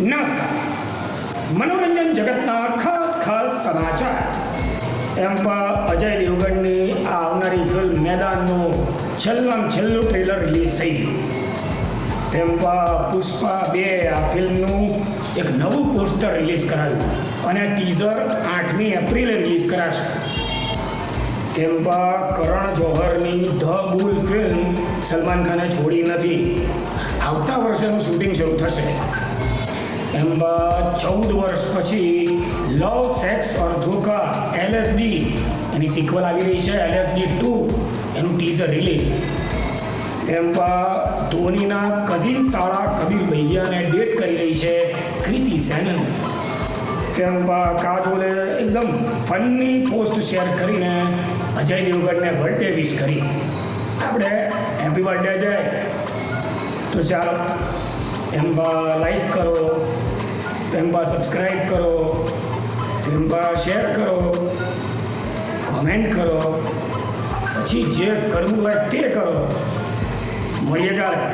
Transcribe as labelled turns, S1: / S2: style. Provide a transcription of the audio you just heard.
S1: નમસ્કાર મનોરંજન જગતના ખાસ ખાસ સમાચાર. એમ પણ અજય દેવગણની આ આવનારી ફિલ્મ મેદાનનું છેલ્લામાં છેલ્લું ટ્રેલર રિલીઝ થઈ ગયું. તેમ પણ પુષ્પા બે આ ફિલ્મનું એક નવું પોસ્ટર રિલીઝ કરાયું અને ટીઝર આઠમી એપ્રિલે રિલીઝ કરાશે. તેમ પણ કરણ જોહરની ધ બુલ ફિલ્મ સલમાન ખાને છોડી નથી. આવતા વર્ષેનું શૂટિંગ શરૂ થશે. એમ ચૌદ વર્ષ પછી લવ, સેક્સ ઓર ધોકા એલએસડી એની સિક્વલ આવી રહી છે એલએસડી ટુ એનું ટીઝર રિલીઝ એમ ધોનીના કઝિન સાળા કબીર ભૈયાને ડેટ કરી રહી છે કૃતિ સેનન. તેમ કાજોલે એકદમ ફનની પોસ્ટ શેર કરીને અજય દેવગણને બર્થડે વિશ કરી. આપણે હેપી બર્થડે જાય તો ચાલો. એમ લાઈક કરો એમ સબસ્ક્રાઈબ કરો એમ શેર કરો કોમેન્ટ કરો. પછી જે કરવું હોય તે કરો. મળીએ કાલે.